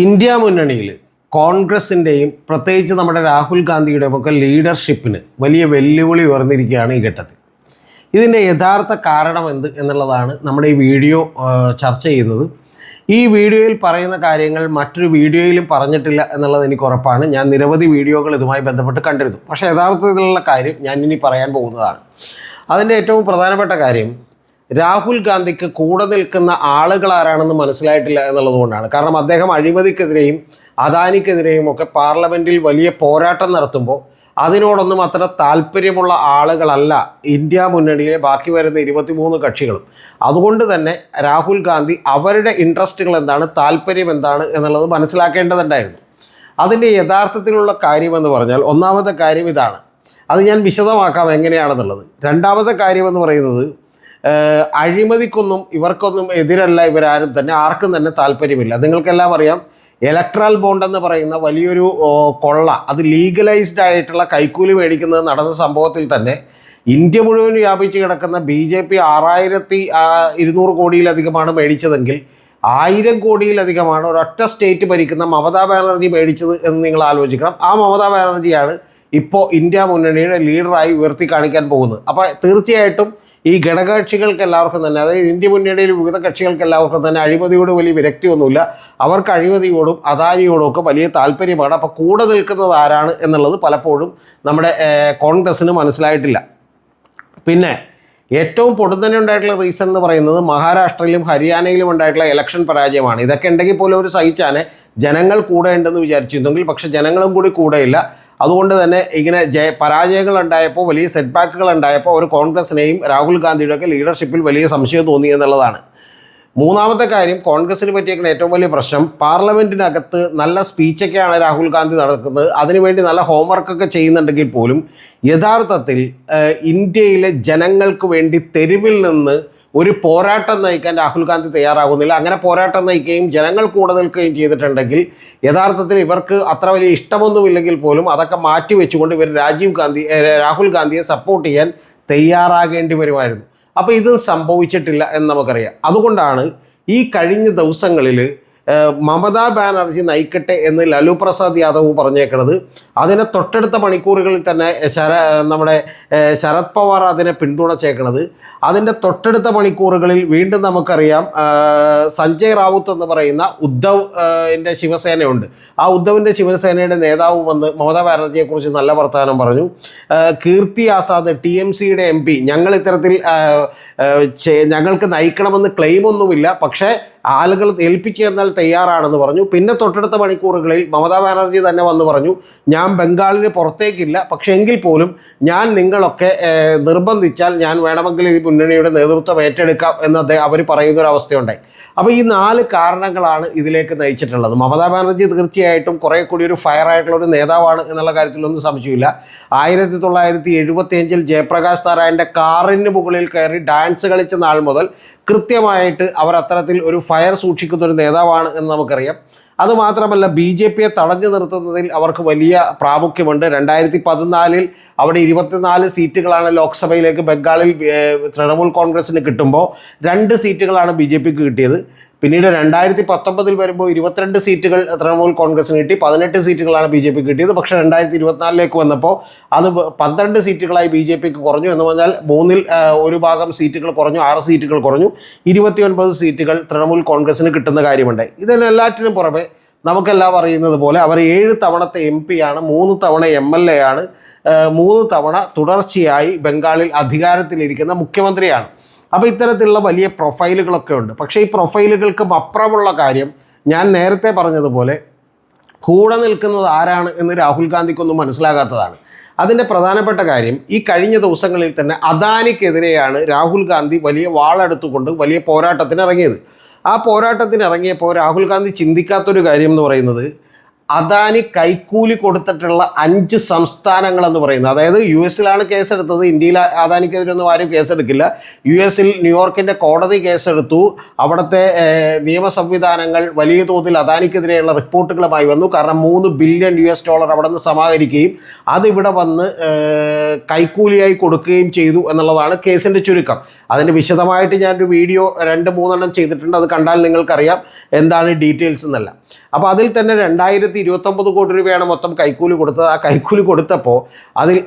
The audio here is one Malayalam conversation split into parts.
ഇന്ത്യ മുന്നണിയിൽ കോൺഗ്രസിന്റെയും പ്രത്യേകിച്ച് നമ്മുടെ രാഹുൽ ഗാന്ധിയുടെയും ഒക്കെ ലീഡർഷിപ്പിന് വലിയ വെല്ലുവിളി ഉയർന്നിരിക്കുകയാണ് ഈ ഘട്ടത്തിൽ. ഇതിന്റെ യഥാർത്ഥ കാരണം എന്ത് എന്നുള്ളതാണ് നമ്മുടെ ഈ വീഡിയോ ചർച്ച ചെയ്യുന്നത്. ഈ വീഡിയോയിൽ പറയുന്ന കാര്യങ്ങൾ മറ്റൊരു വീഡിയോയിലും പറഞ്ഞിട്ടില്ല എന്നുള്ളത് എനിക്ക് ഉറപ്പാണ്. ഞാൻ നിരവധി വീഡിയോകൾ ഇതുമായി ബന്ധപ്പെട്ട് കണ്ടിരുന്നു. പക്ഷേ യഥാർത്ഥത്തിലുള്ള കാര്യം ഞാൻ ഇനി പറയാൻ പോകുന്നതാണ്. അതിന്റെ ഏറ്റവും പ്രധാനപ്പെട്ട കാര്യം രാഹുൽ ഗാന്ധിക്ക് കൂടെ നിൽക്കുന്ന ആളുകൾ ആരാണെന്ന് മനസ്സിലായിട്ടില്ല എന്നുള്ളതുകൊണ്ടാണ് കാരണം അദ്ദേഹം അഴിമതിക്കെതിരെയും അദാനിക്കെതിരെയും ഒക്കെ പാർലമെന്റിൽ വലിയ പോരാട്ടം നടത്തുമ്പോൾ അതിനോടൊന്നും അത്ര താല്പര്യമുള്ള ആളുകളല്ല ഇന്ത്യ മുന്നണിയിലെ ബാക്കി വരുന്ന ഇരുപത്തിമൂന്ന് കക്ഷികളും. അതുകൊണ്ട് തന്നെ രാഹുൽ ഗാന്ധി അവരുടെ ഇൻട്രസ്റ്റുകൾ എന്താണ് താല്പര്യം എന്താണ് എന്നുള്ളത് മനസ്സിലാക്കേണ്ടതുണ്ടായിരുന്നു. അതിന്റെ യഥാർത്ഥത്തിലുള്ള കാര്യമെന്ന് പറഞ്ഞാൽ ഒന്നാമത്തെ കാര്യം ഇതാണ്. അത് ഞാൻ വിശദമാക്കാം എങ്ങനെയാണെന്നുള്ളത്. രണ്ടാമത്തെ കാര്യമെന്ന് പറയുന്നത് അഴിമതിക്കൊന്നും ഇവർക്കൊന്നും എതിരല്ല ഇവരാരും തന്നെ ആർക്കും തന്നെ താല്പര്യമില്ല. നിങ്ങൾക്കെല്ലാം അറിയാം ഇലക്ട്രൽ ബോണ്ട് എന്ന് പറയുന്ന വലിയൊരു കൊള്ള അത് ലീഗലൈസ്ഡ് ആയിട്ടുള്ള കൈക്കൂലി മേടിക്കുന്നത് നടന്ന സംഭവത്തിൽ തന്നെ ഇന്ത്യ മുഴുവൻ വ്യാപിച്ച് കിടക്കുന്ന ബി ജെ പി ആറായിരത്തി ഇരുന്നൂറ് കോടിയിലധികമാണ് മേടിച്ചതെങ്കിൽ ആയിരം കോടിയിലധികമാണ് ഒരൊറ്റ സ്റ്റേറ്റ് ഭരിക്കുന്ന മമതാ ബാനർജി മേടിച്ചത് എന്ന് നിങ്ങൾ ആലോചിക്കണം. ആ മമതാ ബാനർജിയാണ് ഇപ്പോൾ ഇന്ത്യ മുന്നണിയുടെ ലീഡറായി ഉയർത്തി കാണിക്കാൻ പോകുന്നത്. അപ്പോൾ തീർച്ചയായിട്ടും ഈ ഘടകകക്ഷികൾക്ക് എല്ലാവർക്കും തന്നെ അതായത് ഇന്ത്യ മുന്നണിയിൽ വിവിധ കക്ഷികൾക്ക് എല്ലാവർക്കും തന്നെ അഴിമതിയോട് വലിയ വിരക്തിയൊന്നുമില്ല. അവർക്ക് അഴിമതിയോടും അദാനിയോടും ഒക്കെ വലിയ താല്പര്യമാണ്. അപ്പോൾ കൂടെ നിൽക്കുന്നത് ആരാണ് എന്നുള്ളത് പലപ്പോഴും നമ്മുടെ കോൺഗ്രസ്സിന് മനസ്സിലായിട്ടില്ല. പിന്നെ ഏറ്റവും പൊടുന്നനെ ഉണ്ടായിട്ടുള്ള റീസൺ എന്ന് പറയുന്നത് മഹാരാഷ്ട്രയിലും ഹരിയാനയിലും ഉണ്ടായിട്ടുള്ള ഇലക്ഷൻ പരാജയമാണ്. ഇതൊക്കെ ഉണ്ടെങ്കിൽ പോലും ഒരു സഹിച്ചാനെ ജനങ്ങൾ കൂടെ ഉണ്ടെന്ന് വിചാരിച്ചിരുന്നെങ്കിൽ പക്ഷേ ജനങ്ങളും കൂടി കൂടെയില്ല അതുകൊണ്ട് തന്നെ ഇങ്ങനെ ജയ പരാജയങ്ങൾ ഉണ്ടായപ്പോൾ വലിയ സെറ്റ് ബാക്കുകൾ ഉണ്ടായപ്പോൾ ഒരു കോൺഗ്രസിനെയും രാഹുൽ ഗാന്ധിയുടെയൊക്കെ ലീഡർഷിപ്പിൽ വലിയ സംശയം തോന്നി എന്നുള്ളതാണ്. മൂന്നാമത്തെ കാര്യം കോൺഗ്രസിന് പറ്റിയേക്കുന്ന ഏറ്റവും വലിയ പ്രശ്നം പാർലമെന്റിനകത്ത് നല്ല സ്പീച്ചൊക്കെയാണ് രാഹുൽ ഗാന്ധി നടക്കുന്നത് അതിനുവേണ്ടി നല്ല ഹോംവർക്കൊക്കെ ചെയ്യുന്നുണ്ടെങ്കിൽ പോലും യഥാർത്ഥത്തിൽ ഇന്ത്യയിലെ ജനങ്ങൾക്ക് വേണ്ടി തെരുവിൽ നിന്ന് ഒരു പോരാട്ടം നയിക്കാൻ രാഹുൽ ഗാന്ധി തയ്യാറാകുന്നില്ല. അങ്ങനെ പോരാട്ടം നയിക്കുകയും ജനങ്ങൾ കൂടെ നിൽക്കുകയും ചെയ്തിട്ടുണ്ടെങ്കിൽ യഥാർത്ഥത്തിൽ ഇവർക്ക് അത്ര വലിയ ഇഷ്ടമൊന്നുമില്ലെങ്കിൽ പോലും അതൊക്കെ മാറ്റി വെച്ചുകൊണ്ട് ഇവർ രാജീവ് ഗാന്ധി രാഹുൽ ഗാന്ധിയെ സപ്പോർട്ട് ചെയ്യാൻ തയ്യാറാകേണ്ടി വരുമായിരുന്നു. അപ്പോൾ ഇത് സംഭവിച്ചിട്ടില്ല എന്ന് നമുക്കറിയാം. അതുകൊണ്ടാണ് ഈ കഴിഞ്ഞ ദിവസങ്ങളിൽ മമതാ ബാനർജി നയിക്കട്ടെ എന്ന് ലാലു പ്രസാദ് യാദവ് പറഞ്ഞേക്കുന്നത് അതിനെ തൊട്ടടുത്ത മണിക്കൂറുകളിൽ തന്നെ ശര നമ്മുടെ ശരത് പവാർ അതിനെ പിന്തുണച്ചേക്കണത്. അതിന്റെ തൊട്ടടുത്ത മണിക്കൂറുകളിൽ വീണ്ടും നമുക്കറിയാം സഞ്ജയ് റാവുത്ത് എന്ന് പറയുന്ന ഉദ്ധവ് എന്റെ ശിവസേനയുണ്ട്. ആ ഉദ്ധവിന്റെ ശിവസേനയുടെ നേതാവ് വന്ന് മമതാ ബാനർജിയെക്കുറിച്ച് നല്ല വർത്തമാനം പറഞ്ഞു. കീർത്തി ആസാദ് ടി എം സിയുടെ എം പി. ഞങ്ങൾ ഇത്തരത്തിൽ ഞങ്ങൾക്ക് നയിക്കണമെന്ന് ക്ലെയിം ഒന്നുമില്ല പക്ഷേ ആളുകൾ ഏൽപ്പിച്ചു തന്നാൽ തയ്യാറാണെന്ന് പറഞ്ഞു. പിന്നെ തൊട്ടടുത്ത മണിക്കൂറുകളിൽ മമതാ ബാനർജി തന്നെ വന്ന് പറഞ്ഞു ഞാൻ ബംഗാളിന് പുറത്തേക്കില്ല. പക്ഷേ എങ്കിൽ പോലും ഞാൻ നിങ്ങളൊക്കെ നിർബന്ധിച്ചാൽ ഞാൻ വേണമെങ്കിൽ ഈ മുന്നണിയുടെ നേതൃത്വം ഏറ്റെടുക്കാം എന്ന് അദ്ദേഹം അവർ അവസ്ഥയുണ്ടായി അപ്പോൾ ഈ നാല് കാരണങ്ങളാണ് ഇതിലേക്ക് നയിച്ചിട്ടുള്ളത്. മമതാ ബാനർജി തീർച്ചയായിട്ടും കുറേ കൂടി ഒരു ഫയർ ആയിട്ടുള്ള ഒരു നേതാവാണ് എന്നുള്ള കാര്യത്തിലൊന്നും സംശയമില്ല. ആയിരത്തി തൊള്ളായിരത്തി എഴുപത്തിയഞ്ചിൽ ജയപ്രകാശ് നാരായണന്റെ കാറിന് മുകളിൽ കയറി ഡാൻസ് കളിച്ച നാൾ മുതൽ കൃത്യമായിട്ട് അവർ അത്തരത്തിൽ ഒരു ഫയർ സൂക്ഷിക്കുന്ന ഒരു നേതാവാണ് എന്ന് നമുക്കറിയാം. അതുമാത്രമല്ല ബി ജെ പിയെ തടഞ്ഞു നിർത്തുന്നതിൽ അവർക്ക് വലിയ പ്രാമുഖ്യമുണ്ട്. രണ്ടായിരത്തി പതിനാലിൽ അവിടെ ഇരുപത്തിനാല് സീറ്റുകളാണ് ലോക്സഭയിലേക്ക് ബംഗാളിൽ തൃണമൂൽ കോൺഗ്രസിന് കിട്ടുമ്പോൾ രണ്ട് സീറ്റുകളാണ് ബി ജെ പിക്ക് കിട്ടിയത്. പിന്നീട് രണ്ടായിരത്തി പത്തൊമ്പതിൽ വരുമ്പോൾ ഇരുപത്തിരണ്ട് സീറ്റുകൾ തൃണമൂൽ കോൺഗ്രസിന് കിട്ടി. പതിനെട്ട് സീറ്റുകളാണ് ബി ജെ പിക്ക് കിട്ടിയത്. പക്ഷേ രണ്ടായിരത്തി ഇരുപത്തിനാലിലേക്ക് വന്നപ്പോൾ അത് പന്ത്രണ്ട് സീറ്റുകളായി ബി ജെ പിക്ക് കുറഞ്ഞു എന്ന് പറഞ്ഞാൽ മൂന്നിൽ ഒരു ഭാഗം സീറ്റുകൾ കുറഞ്ഞു ആറ് സീറ്റുകൾ കുറഞ്ഞു. ഇരുപത്തിയൊൻപത് സീറ്റുകൾ തൃണമൂൽ കോൺഗ്രസിന് കിട്ടുന്ന കാര്യമുണ്ട്. ഇതിനെല്ലാറ്റിനും പുറമെ നമുക്കെല്ലാം അറിയുന്നത് പോലെ അവർ ഏഴ് തവണത്തെ എം ആണ് മൂന്ന് തവണ എം എൽ എ ആണ് മൂന്ന് തവണ തുടർച്ചയായി ബംഗാളിൽ അധികാരത്തിലിരിക്കുന്ന മുഖ്യമന്ത്രിയാണ്. അപ്പോൾ ഇത്തരത്തിലുള്ള വലിയ പ്രൊഫൈലുകളൊക്കെ ഉണ്ട്. പക്ഷേ ഈ പ്രൊഫൈലുകൾക്ക് അപ്പുറമുള്ള കാര്യം ഞാൻ നേരത്തെ പറഞ്ഞതുപോലെ കൂടെ നിൽക്കുന്നത് ആരാണ് എന്ന് രാഹുൽ ഗാന്ധിക്കൊന്നും മനസ്സിലാകാത്തതാണ്. അതിന്റെ പ്രധാനപ്പെട്ട കാര്യം ഈ കഴിഞ്ഞ ദിവസങ്ങളിൽ തന്നെ അദാനിക്കെതിരെയാണ് രാഹുൽ ഗാന്ധി വലിയ വാളെടുത്തുകൊണ്ട് വലിയ പോരാട്ടത്തിന് ഇറങ്ങിയത് ആ പോരാട്ടത്തിന് ഇറങ്ങിയപ്പോൾ രാഹുൽ ഗാന്ധി ചിന്തിക്കാത്തൊരു കാര്യം എന്ന് പറയുന്നത് അദാനി കൈക്കൂലി കൊടുത്തിട്ടുള്ള അഞ്ച് സംസ്ഥാനങ്ങൾ എന്ന് പറയുന്നത്. അതായത് യു എസിലാണ് കേസെടുത്തത്. ഇന്ത്യയിൽ അദാനിക്കെതിരൊന്നും ആരും കേസെടുക്കില്ല. യു എസിൽ ന്യൂയോർക്കിന്റെ കോടതി കേസെടുത്തു. അവിടുത്തെ നിയമ സംവിധാനങ്ങൾ വലിയ തോതിൽ അദാനിക്കെതിരെയുള്ള റിപ്പോർട്ടുകളുമായി വന്നു. കാരണം മൂന്ന് ബില്യൺ യു എസ് ഡോളർ അവിടെ നിന്ന് സമാഹരിക്കുകയും അതിവിടെ വന്ന് കൈക്കൂലിയായി കൊടുക്കുകയും ചെയ്തു എന്നുള്ളതാണ് കേസിന്റെ ചുരുക്കം. അതിന്റെ വിശദമായിട്ട് ഞാനൊരു വീഡിയോ രണ്ട് മൂന്നെണ്ണം ചെയ്തിട്ടുണ്ട്. അത് കണ്ടാൽ നിങ്ങൾക്കറിയാം. എന്താണ് ഡീറ്റെയിൽസ് എന്നല്ല. അപ്പോൾ അതിൽ തന്നെ രണ്ടായിരത്തി ഇരുപത്തൊമ്പത് കോടി രൂപയാണ് മൊത്തം കൈക്കൂലി കൊടുത്തത്. ആ കൈക്കൂലി കൊടുത്തപ്പോൾ അതിൽ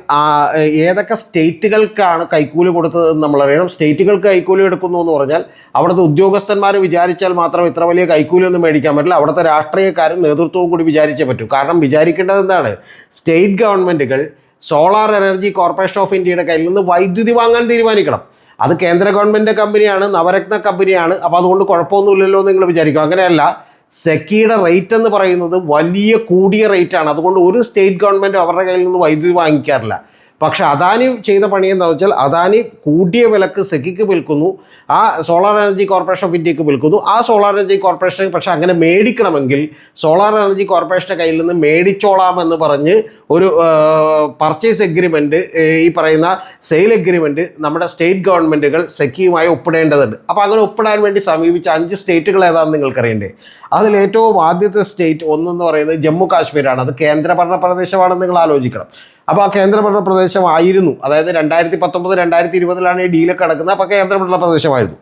ഏതൊക്കെ സ്റ്റേറ്റുകൾക്കാണ് കൈക്കൂലി കൊടുത്തതെന്ന് നമ്മൾ അറിയണം സ്റ്റേറ്റുകൾക്ക് കൈക്കൂലി എടുക്കുന്നു എന്ന് പറഞ്ഞാൽ അവിടുത്തെ ഉദ്യോഗസ്ഥന്മാർ വിചാരിച്ചാൽ മാത്രം ഇത്ര വലിയ കൈക്കൂലി ഒന്നും മേടിക്കാൻ പറ്റില്ല. അവിടുത്തെ രാഷ്ട്രീയക്കാരും നേതൃത്വവും കൂടി വിചാരിച്ചേ പറ്റൂ. കാരണം വിചാരിക്കേണ്ടത് എന്താണ്? സ്റ്റേറ്റ് ഗവൺമെന്റുകൾ സോളാർ എനർജി കോർപ്പറേഷൻ ഓഫ് ഇന്ത്യയുടെ കയ്യിൽ നിന്ന് വൈദ്യുതി വാങ്ങാൻ തീരുമാനിക്കണം. അത് കേന്ദ്ര ഗവൺമെന്റ് കമ്പനിയാണ് നവരത്ന കമ്പനിയാണ്. അപ്പോൾ അതുകൊണ്ട് കുഴപ്പമൊന്നുമില്ലല്ലോ എന്ന് നിങ്ങൾ വിചാരിക്കും. അങ്ങനെയല്ല. സെക്കിയുടെ റേറ്റ് എന്ന് പറയുന്നത് വലിയ കൂടിയ റേറ്റാണ് അതുകൊണ്ട് ഒരു സ്റ്റേറ്റ് ഗവൺമെന്റ് അവരുടെ കയ്യിൽ നിന്ന് വൈദ്യുതി വാങ്ങിക്കാറില്ല. പക്ഷെ അദാനി ചെയ്ത പണി എന്താണെന്ന് വെച്ചാൽ അദാനി കൂടിയ വിലക്ക് സെക്കിക്ക് വിൽക്കുന്നു ആ സോളാർ എനർജി കോർപ്പറേഷൻ ഓഫ് ഇന്ത്യയ്ക്ക് വിൽക്കുന്നു. ആ സോളാർ എനർജി കോർപ്പറേഷൻ പക്ഷേ അങ്ങനെ മേടിക്കണമെങ്കിൽ സോളാർ എനർജി കോർപ്പറേഷന്റെ കയ്യിൽ നിന്ന് മേടിച്ചോളാം എന്ന് പറഞ്ഞ് ഒരു പർച്ചേസ് എഗ്രിമെന്റ് ഈ പറയുന്ന സെയിൽ എഗ്രിമെന്റ് നമ്മുടെ സ്റ്റേറ്റ് ഗവൺമെന്റുകൾ സെക്കിയുമായി ഒപ്പിടേണ്ടതുണ്ട്. അപ്പോൾ അങ്ങനെ ഒപ്പിടാൻ വേണ്ടി സമീപിച്ച അഞ്ച് സ്റ്റേറ്റുകൾ ഏതാണെന്ന് നിങ്ങൾക്കറിയണ്ടേ? അതിൽ ഏറ്റവും ആദ്യത്തെ സ്റ്റേറ്റ് ഒന്നെന്ന് പറയുന്നത് ജമ്മു കാശ്മീരാണ്. അത് കേന്ദ്രഭരണ പ്രദേശമാണെന്ന് നിങ്ങൾ ആലോചിക്കണം. അപ്പോൾ ആ കേന്ദ്രഭരണ പ്രദേശമായിരുന്നു. അതായത് രണ്ടായിരത്തി പത്തൊമ്പത് രണ്ടായിരത്തി ഇരുപതിലാണ് ഈ ഡീലൊക്കെ നടക്കുന്നത്. അപ്പോൾ കേന്ദ്രഭരണ പ്രദേശമായിരുന്നു.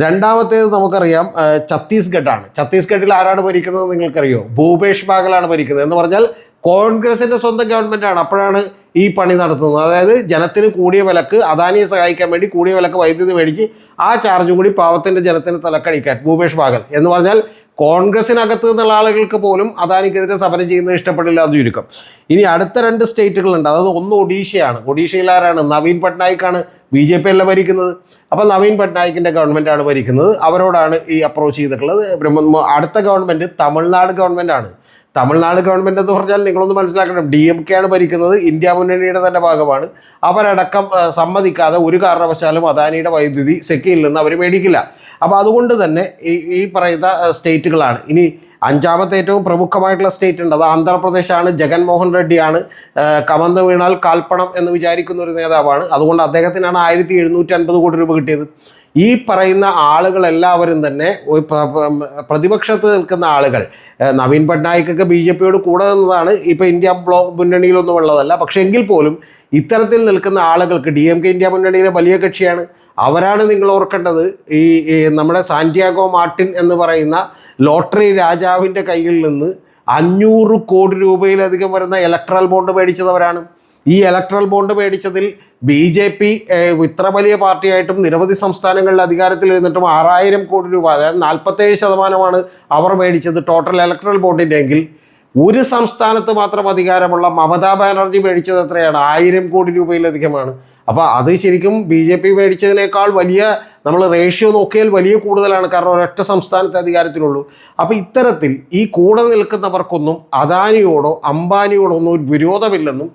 രണ്ടാമത്തേത് നമുക്കറിയാം ഛത്തീസ്ഗഡാണ്. ഛത്തീസ്ഗഡിൽ ആരാണ് ഭരിക്കുന്നത് നിങ്ങൾക്കറിയോ? ഭൂപേഷ് ബാഗലാണ് ഭരിക്കുന്നത്. എന്ന് പറഞ്ഞാൽ കോൺഗ്രസിന്റെ സ്വന്തം ഗവൺമെന്റാണ് അപ്പോഴാണ് ഈ പണി നടത്തുന്നത്. അതായത് ജനത്തിന് കൂടിയ വിലക്ക് അദാനിയെ സഹായിക്കാൻ വേണ്ടി കൂടിയ വിലക്ക് വൈദ്യുതി മേടിച്ച് ആ ചാർജും കൂടി പാവത്തിന്റെ ജനത്തിന് തലക്കടിക്കാൻ ഭൂപേഷ് ബാഗൽ. എന്ന് പറഞ്ഞാൽ കോൺഗ്രസിനകത്ത് നിന്നുള്ള ആളുകൾക്ക് പോലും അദാനിക്കെതിരെ സമരം ചെയ്യുന്നത് ഇഷ്ടപ്പെടില്ല അത് ചുരുക്കം. ഇനി അടുത്ത രണ്ട് സ്റ്റേറ്റുകളുണ്ട്. അതായത് ഒന്ന് ഒഡീഷയാണ്. ഒഡീഷയിൽ ആരാണ്? നവീൻ പട്നായിക്കാണ് ബി ജെ പി അല്ല ഭരിക്കുന്നത്. അപ്പോൾ നവീൻ പട്നായിക്കിന്റെ ഗവൺമെന്റാണ് ഭരിക്കുന്നത്. അവരോടാണ് ഈ അപ്രോച്ച് ചെയ്തിട്ടുള്ളത്. ബ്രഹ്മ അടുത്ത ഗവൺമെന്റ് തമിഴ്നാട് ഗവൺമെന്റാണ് തമിഴ്നാട് ഗവൺമെന്റ് എന്ന് പറഞ്ഞാൽ നിങ്ങളൊന്ന് മനസ്സിലാക്കണം. ഡി എം കെ ആണ് ഭരിക്കുന്നത്. ഇന്ത്യ മുന്നണിയുടെ തന്നെ ഭാഗമാണ്. അവരടക്കം സമ്മതിക്കാതെ ഒരു കാരണവശാലും അദാനിയുടെ വൈദ്യുതി സെക്കിയിൽ നിന്ന് അവർ മേടിക്കില്ല. അപ്പോൾ അതുകൊണ്ട് തന്നെ ഈ ഈ പറയുന്ന സ്റ്റേറ്റുകളാണ്. ഇനി അഞ്ചാമത്തെ ഏറ്റവും പ്രമുഖമായിട്ടുള്ള സ്റ്റേറ്റ് ഉണ്ട്. അത് ആന്ധ്രാപ്രദേശാണ് ജഗൻമോഹൻ റെഡ്ഡിയാണ്. കമന്ത് വീണാൽ കാൽപ്പണം എന്ന് വിചാരിക്കുന്ന ഒരു നേതാവാണ്. അതുകൊണ്ട് അദ്ദേഹത്തിനാണ് ആയിരത്തി എഴുന്നൂറ്റി അൻപത് കോടി രൂപ കിട്ടിയത്. ഈ പറയുന്ന ആളുകളെല്ലാവരും തന്നെ പ്രതിപക്ഷത്ത് നിൽക്കുന്ന ആളുകൾ. നവീൻ പട്നായിക്കൊക്കെ ബി ജെ പിയോട് കൂടെ നിന്നതാണ്. ഇപ്പോൾ ഇന്ത്യ ബ്ലോക്ക് മുന്നണിയിലൊന്നും ഉള്ളതല്ല. പക്ഷേ എങ്കിൽ പോലും ഇത്തരത്തിൽ നിൽക്കുന്ന ആളുകൾക്ക് ഡി എം കെ ഇന്ത്യ മുന്നണിയിലെ വലിയ കക്ഷിയാണ്. അവരാണ് നിങ്ങൾ ഓർക്കേണ്ടത് ഈ നമ്മുടെ സാന്റിയാഗോ മാർട്ടിൻ എന്ന് പറയുന്ന ലോട്ടറി രാജാവിന്റെ കയ്യിൽ നിന്ന് അഞ്ഞൂറ് കോടി രൂപയിലധികം വരുന്ന ഇലക്ട്രൽ ബോണ്ട് മേടിച്ചതവരാണ്. ഈ ഇലക്ട്രൽ ബോണ്ട് മേടിച്ചതിൽ ബി ജെ പി ഇത്ര വലിയ പാർട്ടിയായിട്ടും നിരവധി സംസ്ഥാനങ്ങളിൽ അധികാരത്തിൽ ഇരുന്നിട്ടും ആറായിരം കോടി രൂപ അതായത് നാൽപ്പത്തേഴ് ശതമാനമാണ് അവർ മേടിച്ചത് ടോട്ടൽ ഇലക്ട്രൽ ബോണ്ടിന്റെ എങ്കിൽ. ഒരു സംസ്ഥാനത്ത് മാത്രം അധികാരമുള്ള മമതാ ബാനർജി മേടിച്ചത് എത്രയാണ്? ആയിരം കോടി രൂപയിലധികമാണ്. അപ്പോൾ അത് ശരിക്കും ബി ജെ പി മേടിച്ചതിനേക്കാൾ വലിയ നമ്മൾ റേഷ്യോ നോക്കിയാൽ വലിയ കൂടുതലാണ്. കാരണം ഒരൊറ്റ സംസ്ഥാനത്തെ അധികാരത്തിലുള്ളൂ അപ്പോൾ ഇത്തരത്തിൽ ഈ കൂടെ നിൽക്കുന്നവർക്കൊന്നും അദാനിയോടോ അംബാനിയോടോ ഒന്നും ഒരു വിരോധമില്ലെന്നും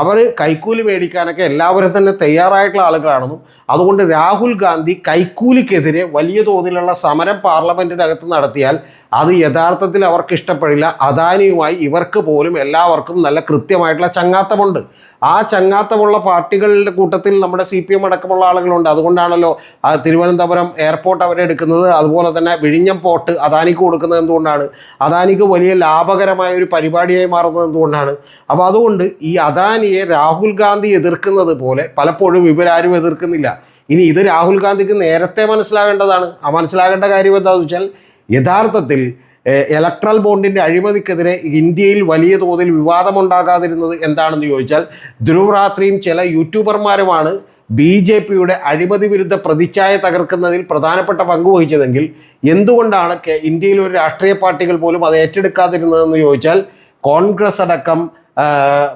അവർ കൈക്കൂലി മേടിക്കാനൊക്കെ എല്ലാവരും തന്നെ തയ്യാറായിട്ടുള്ള ആളുകളാണെന്നും അതുകൊണ്ട് രാഹുൽ ഗാന്ധി കൈക്കൂലിക്കെതിരെ വലിയ തോതിലുള്ള സമരം പാർലമെന്റിനകത്ത് നടത്തിയാൽ അത് യഥാർത്ഥത്തിൽ അവർക്ക് ഇഷ്ടപ്പെടില്ല. അദാനിയുമായി ഇവർക്ക് പോലും എല്ലാവർക്കും നല്ല കൃത്യമായിട്ടുള്ള ചങ്ങാത്തമുണ്ട്. ആ ചങ്ങാത്തമുള്ള പാർട്ടികളുടെ കൂട്ടത്തിൽ നമ്മുടെ സി പി എം അടക്കമുള്ള ആളുകളുണ്ട്. അതുകൊണ്ടാണല്ലോ ആ തിരുവനന്തപുരം എയർപോർട്ട് അവരെടുക്കുന്നത് അതുപോലെ തന്നെ വിഴിഞ്ഞം പോർട്ട് അദാനിക്ക് കൊടുക്കുന്നത് എന്തുകൊണ്ടാണ്? അദാനിക്ക് വലിയ ലാഭകരമായ ഒരു പരിപാടിയായി മാറുന്നത് എന്തുകൊണ്ടാണ്? അപ്പോൾ അതുകൊണ്ട് ഈ അദാനിയെ രാഹുൽ ഗാന്ധി എതിർക്കുന്നത് പോലെ പലപ്പോഴും ഇവരാരും എതിർക്കുന്നില്ല. ഇനി ഇത് രാഹുൽ ഗാന്ധിക്ക് നേരത്തെ മനസ്സിലാകേണ്ടതാണ്. ആ മനസ്സിലാകേണ്ട കാര്യം എന്താണെന്ന് വെച്ചാൽ യഥാർത്ഥത്തിൽ ഇലക്ട്രൽ ബോണ്ടിന്റെ അഴിമതിക്കെതിരെ ഇന്ത്യയിൽ വലിയ തോതിൽ വിവാദമുണ്ടാകാതിരുന്നത് എന്താണെന്ന് ചോദിച്ചാൽ ധ്രുവരാത്രിയും ചില യൂട്യൂബർമാരുമാണ് ബി ജെ പിയുടെ അഴിമതി വിരുദ്ധ പ്രതിച്ഛായ തകർക്കുന്നതിൽ പ്രധാനപ്പെട്ട പങ്ക് വഹിച്ചതെങ്കിൽ എന്തുകൊണ്ടാണ് ഇന്ത്യയിൽ ഒരു രാഷ്ട്രീയ പാർട്ടികൾ പോലും അത് ഏറ്റെടുക്കാതിരുന്നതെന്ന് ചോദിച്ചാൽ കോൺഗ്രസ് അടക്കം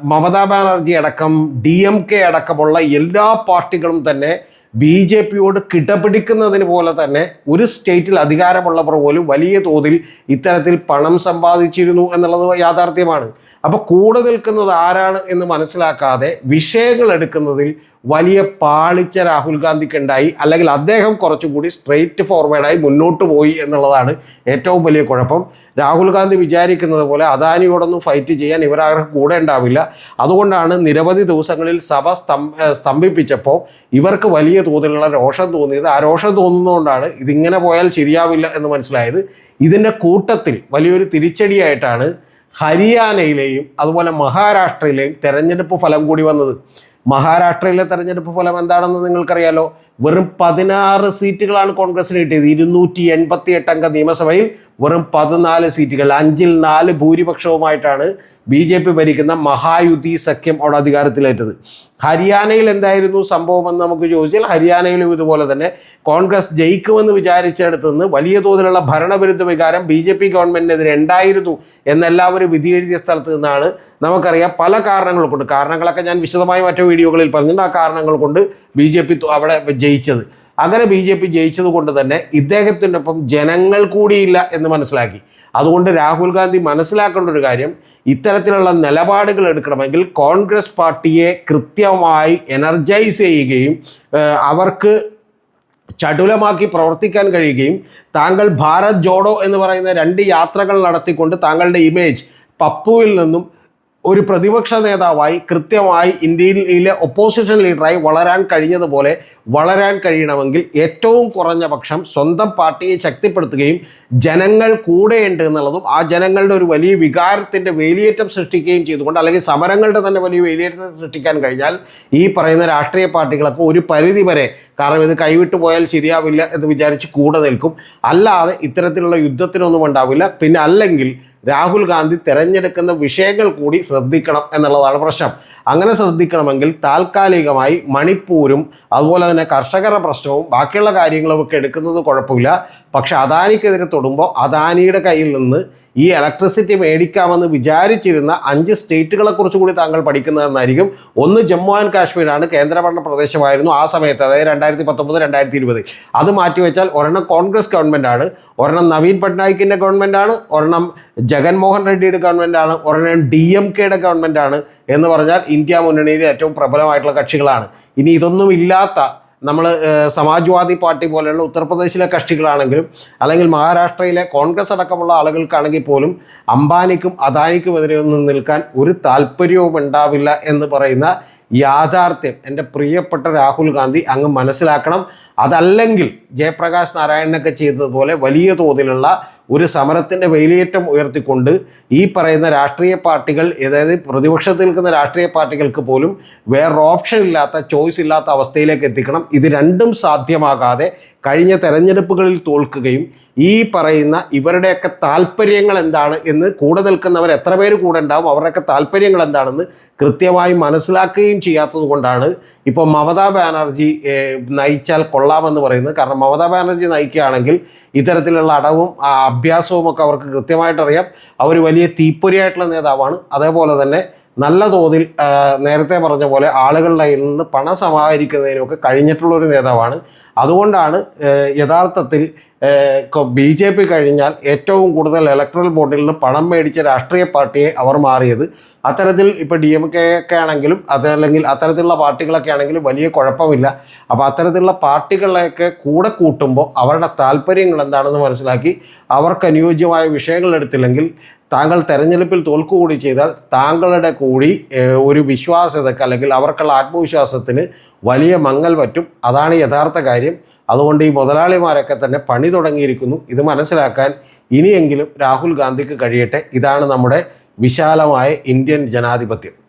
മമതാ ബാനർജി അടക്കം ഡി എം കെ അടക്കമുള്ള എല്ലാ പാർട്ടികളും തന്നെ ബി ജെ പിയോട് കിടപിടിക്കുന്നതിന് പോലെ തന്നെ ഒരു സ്റ്റേറ്റിൽ അധികാരമുള്ളവർ പോലും വലിയ തോതിൽ ഇത്തരത്തിൽ പണം സമ്പാദിച്ചിരുന്നു എന്നുള്ളത് യാഥാർത്ഥ്യമാണ്. അപ്പോൾ കൂടെ നിൽക്കുന്നത് ആരാണ് എന്ന് മനസ്സിലാക്കാതെ വിഷയങ്ങൾ എടുക്കുന്നതിൽ വലിയ പാളിച്ച രാഹുൽ ഗാന്ധിക്ക് ഉണ്ടായി. അല്ലെങ്കിൽ അദ്ദേഹം കുറച്ചുകൂടി സ്ട്രെയിറ്റ് ഫോർവേഡായി മുന്നോട്ട് പോയി എന്നുള്ളതാണ് ഏറ്റവും വലിയ കുഴപ്പം. രാഹുൽ ഗാന്ധി വിചാരിക്കുന്നത് പോലെ അദാനിയോടൊന്നും ഫൈറ്റ് ചെയ്യാൻ ഇവരാഗ്രഹം കൂടെ ഉണ്ടാവില്ല. അതുകൊണ്ടാണ് നിരവധി ദിവസങ്ങളിൽ സഭ സ്തം സ്തംഭിപ്പിച്ചപ്പോൾ ഇവർക്ക് വലിയ തോതിലുള്ള രോഷം തോന്നിയത്. ആ രോഷം തോന്നുന്നതുകൊണ്ടാണ് ഇതിങ്ങനെ പോയാൽ ശരിയാവില്ല എന്ന് മനസ്സിലായത്. ഇതിന്റെ കൂട്ടത്തിൽ വലിയൊരു തിരിച്ചടിയായിട്ടാണ് ഹരിയാനയിലെയും അതുപോലെ മഹാരാഷ്ട്രയിലെയും തെരഞ്ഞെടുപ്പ് ഫലം കൂടി വന്നത്. മഹാരാഷ്ട്രയിലെ തെരഞ്ഞെടുപ്പ് ഫലം എന്താണെന്ന് നിങ്ങൾക്കറിയാലോ? വെറും പതിനാറ് സീറ്റുകളാണ് കോൺഗ്രസിന് കിട്ടിയത്. ഇരുന്നൂറ്റി എൺപത്തി എട്ട് അംഗ നിയമസഭയിൽ വെറും പതിനാല് സീറ്റുകൾ. അഞ്ചിൽ നാല് ഭൂരിപക്ഷവുമായിട്ടാണ് ബി ജെ പി ഭരിക്കുന്ന മഹായുതി സഖ്യം അവിടെ അധികാരത്തിലേറ്റത്. ഹരിയാനയിൽ എന്തായിരുന്നു സംഭവമെന്ന് നമുക്ക് ചോദിച്ചാൽ ഹരിയാനയിലും ഇതുപോലെ തന്നെ കോൺഗ്രസ് ജയിക്കുമെന്ന് വിചാരിച്ചെടുത്ത് നിന്ന് വലിയ തോതിലുള്ള ഭരണവിരുദ്ധ വികാരം ബി ജെ പി ഗവൺമെന്റിനെതിരെ ഉണ്ടായിരുന്നു എന്നെല്ലാവരും വിധിയെഴുതിയ സ്ഥലത്ത് നിന്നാണ് നമുക്കറിയാം പല കാരണങ്ങൾ കൊണ്ട്. കാരണങ്ങളൊക്കെ ഞാൻ വിശദമായി മറ്റു വീഡിയോകളിൽ പറഞ്ഞിട്ടുണ്ട്. ആ കാരണങ്ങൾ കൊണ്ട് ബി ജെ പി അവിടെ ജയിച്ചത്. അങ്ങനെ ബി ജെ പി ജയിച്ചത് കൊണ്ട് തന്നെ ഇദ്ദേഹത്തിന്റെ ഒപ്പം ജനങ്ങൾ കൂടിയില്ല എന്ന് മനസ്സിലാക്കി. അതുകൊണ്ട് രാഹുൽ ഗാന്ധി മനസ്സിലാക്കേണ്ട ഒരു കാര്യം ഇത്തരത്തിലുള്ള നിലപാടുകൾ എടുക്കണമെങ്കിൽ കോൺഗ്രസ് പാർട്ടിയെ കൃത്യമായി എനർജൈസ് ചെയ്യുകയും അവർക്ക് ചടുലമാക്കി പ്രവർത്തിക്കാൻ കഴിയുകയും താങ്കൾ ഭാരത് ജോഡോ എന്ന് പറയുന്ന രണ്ട് യാത്രകൾ നടത്തിക്കൊണ്ട് താങ്കളുടെ ഇമേജ് പപ്പുവിൽ നിന്നും ഒരു പ്രതിപക്ഷ നേതാവായി കൃത്യമായി ഇന്ത്യയിലെ ഒപ്പോസിഷൻ ലീഡറായി വളരാൻ കഴിഞ്ഞതുപോലെ വളരാൻ കഴിയണമെങ്കിൽ ഏറ്റവും കുറഞ്ഞ പക്ഷം സ്വന്തം പാർട്ടിയെ ശക്തിപ്പെടുത്തുകയും ജനങ്ങൾ കൂടെയുണ്ട് എന്നുള്ളതും ആ ജനങ്ങളുടെ ഒരു വലിയ വികാരത്തിന്റെ വേലിയേറ്റം സൃഷ്ടിക്കുകയും ചെയ്തുകൊണ്ട് അല്ലെങ്കിൽ സമരങ്ങളുടെ തന്നെ വലിയ വേലിയേറ്റം സൃഷ്ടിക്കാൻ കഴിഞ്ഞാൽ ഈ പറയുന്ന രാഷ്ട്രീയ പാർട്ടികളൊക്കെ ഒരു പരിധി വരെ കാരണം ഇത് കൈവിട്ടു പോയാൽ ശരിയാവില്ല എന്ന് വിചാരിച്ച് കൂടെ നിൽക്കും. അല്ലാതെ ഇത്തരത്തിലുള്ള യുദ്ധത്തിനൊന്നും ഉണ്ടാവില്ല. പിന്നെ അല്ലെങ്കിൽ രാഹുൽ ഗാന്ധി തിരഞ്ഞെടുക്കുന്ന വിഷയങ്ങൾ കൂടി ശ്രദ്ധിക്കണം എന്നുള്ളതാണ് പ്രശ്നം. അങ്ങനെ ശ്രദ്ധിക്കണമെങ്കിൽ താൽക്കാലികമായി മണിപ്പൂരും അതുപോലെ തന്നെ കർഷകരുടെ പ്രശ്നവും ബാക്കിയുള്ള കാര്യങ്ങളുമൊക്കെ എടുക്കുന്നത് കുഴപ്പമില്ല. പക്ഷെ അദാനിക്കെതിരെ തൊടുമ്പോൾ അദാനിയുടെ കയ്യിൽ നിന്ന് ഈ ഇലക്ട്രിസിറ്റി മേടിക്കാമെന്ന് വിചാരിച്ചിരുന്ന അഞ്ച് സ്റ്റേറ്റുകളെ കുറിച്ച് കൂടി താങ്കൾ പഠിക്കുന്നതെന്നായിരിക്കും. ഒന്ന് ജമ്മു ആൻഡ് കാശ്മീരാണ് കേന്ദ്രഭരണ പ്രദേശമായിരുന്നു ആ സമയത്ത് അതായത് രണ്ടായിരത്തി പത്തൊമ്പത് രണ്ടായിരത്തി ഇരുപത് അത് മാറ്റിവെച്ചാൽ ഒരെണ്ണം കോൺഗ്രസ് ഗവൺമെന്റാണ് ഒരെണ്ണം നവീൻ പട്നായിക്കിന്റെ ഗവൺമെന്റാണ് ഒരെണ്ണം ജഗൻമോഹൻ റെഡ്ഡിയുടെ ഗവൺമെന്റാണ് ഒരെണ്ണം ഡി എം കെയുടെ ഗവൺമെന്റാണ് എന്ന് പറഞ്ഞാൽ ഇന്ത്യ മുന്നണിയിലെ ഏറ്റവും പ്രബലമായിട്ടുള്ള കക്ഷികളാണ്. ഇനി ഇതൊന്നും ഇല്ലാത്ത നമ്മൾ സമാജ്വാദി പാർട്ടി പോലെയുള്ള ഉത്തർപ്രദേശിലെ കക്ഷികളാണെങ്കിലും അല്ലെങ്കിൽ മഹാരാഷ്ട്രയിലെ കോൺഗ്രസ് അടക്കമുള്ള ആളുകൾക്കാണെങ്കിൽ പോലും അംബാനിക്കും അദാനിക്കും എതിരെ ഒന്നും നിൽക്കാൻ ഒരു താല്പര്യവും ഉണ്ടാവില്ല എന്ന് പറയുന്ന യാഥാർത്ഥ്യം എന്റെ പ്രിയപ്പെട്ട രാഹുൽ ഗാന്ധി അങ്ങ് മനസ്സിലാക്കണം. അതല്ലെങ്കിൽ ജയപ്രകാശ് നാരായണനൊക്കെ ചെയ്തതുപോലെ വലിയ തോതിലുള്ള ഒരു സമരത്തിന്റെ വേലിയേറ്റം ഉയർത്തിക്കൊണ്ട് ഈ പറയുന്ന രാഷ്ട്രീയ പാർട്ടികൾ അതായത് പ്രതിപക്ഷത്തിൽ നിൽക്കുന്ന രാഷ്ട്രീയ പാർട്ടികൾക്ക് പോലും വേറെ ഓപ്ഷൻ ഇല്ലാത്ത ചോയ്സ് ഇല്ലാത്ത അവസ്ഥയിലേക്ക് എത്തിക്കണം. ഇത് രണ്ടും സാധ്യമാകാതെ കഴിഞ്ഞ തെരഞ്ഞെടുപ്പുകളിൽ തോൽക്കുകയും ഈ പറയുന്ന ഇവരുടെയൊക്കെ താല്പര്യങ്ങൾ എന്താണ് എന്ന് കൂടെ നിൽക്കുന്നവർ എത്ര പേര് കൂടെ ഉണ്ടാവും അവരുടെയൊക്കെ താല്പര്യങ്ങൾ എന്താണെന്ന് കൃത്യമായി മനസ്സിലാക്കുകയും ചെയ്യാത്തത് കൊണ്ടാണ് ഇപ്പോൾ മമതാ ബാനർജി നയിച്ചാൽ കൊള്ളാമെന്ന് പറയുന്നത്. കാരണം മമതാ ബാനർജി നയിക്കുകയാണെങ്കിൽ ഇത്തരത്തിലുള്ള അടവും അഭ്യാസവും ഒക്കെ അവർക്ക് കൃത്യമായിട്ട് അറിയാം. അവർ വലിയ തീപ്പൊരിയായിട്ടുള്ള നേതാവാണ്. അതേപോലെ തന്നെ നല്ല തോതിൽ നേരത്തെ പറഞ്ഞ പോലെ ആളുകളുടെ കയ്യിൽ നിന്ന് പണം സമാഹരിക്കുന്നതിനൊക്കെ കഴിഞ്ഞിട്ടുള്ള ഒരു നേതാവാണ് അതുകൊണ്ടാണ് യഥാർത്ഥത്തിൽ ബി ജെ പി കഴിഞ്ഞാൽ ഏറ്റവും കൂടുതൽ ഇലക്ട്രൽ ബോർഡിൽ നിന്ന് പണം മേടിച്ച രാഷ്ട്രീയ പാർട്ടിയെ അവർ മാറിയത്. അത്തരത്തിൽ ഇപ്പോൾ ഡി എം കെ ഒക്കെ ആണെങ്കിലും അതല്ലെങ്കിൽ അത്തരത്തിലുള്ള പാർട്ടികളൊക്കെ ആണെങ്കിലും വലിയ കുഴപ്പമില്ല. അപ്പോൾ അത്തരത്തിലുള്ള പാർട്ടികളെയൊക്കെ കൂടെ കൂട്ടുമ്പോൾ അവരുടെ താല്പര്യങ്ങൾ എന്താണെന്ന് മനസ്സിലാക്കി അവർക്ക് അനുയോജ്യമായ വിഷയങ്ങൾ എടുത്തില്ലെങ്കിൽ താങ്കൾ തെരഞ്ഞെടുപ്പിൽ തോൽക്കുകൂടി ചെയ്താൽ താങ്കളുടെ കൂടി ഒരു വിശ്വാസ്യതക്ക് അല്ലെങ്കിൽ അവർക്കുള്ള ആത്മവിശ്വാസത്തിന് വലിയ മങ്ങൽ പറ്റും. അതാണ് യഥാർത്ഥ കാര്യം. അതുകൊണ്ട് ഈ മുതലാളിമാരൊക്കെ തന്നെ പണി തുടങ്ങിയിരിക്കുന്നു. ഇത് മനസ്സിലാക്കാൻ ഇനിയെങ്കിലും രാഹുൽ ഗാന്ധിക്ക് കഴിയട്ടെ. ഇതാണ് നമ്മുടെ വിശാലമായ ഇന്ത്യൻ ജനാധിപത്യം.